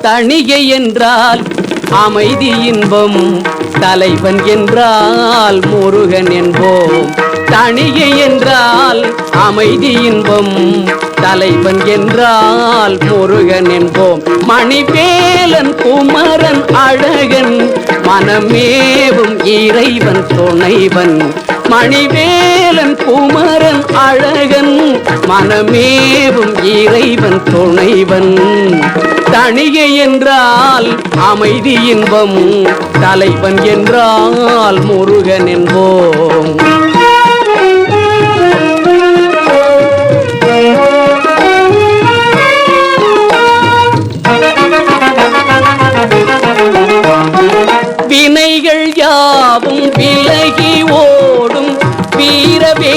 தணிகை என்றால் அமைதி இன்பம் தலைவன் என்றால் முருகன் என்போம். தணிகை என்றால் அமைதி இன்பம் தலைவன் என்றால் முருகன் என்போம். மணிவேலன் குமரன் அழகன் மனமேவும் இறைவன் துணைவன். மணிவேலன் குமரன் அழகன் மனமேவும் இறைவன் துணைவன். தணிகை என்றால் அமைதி இன்பம் தலைவன் என்றால் முருகன் என்போம். வினைகள் யாவும் விலை வீரவே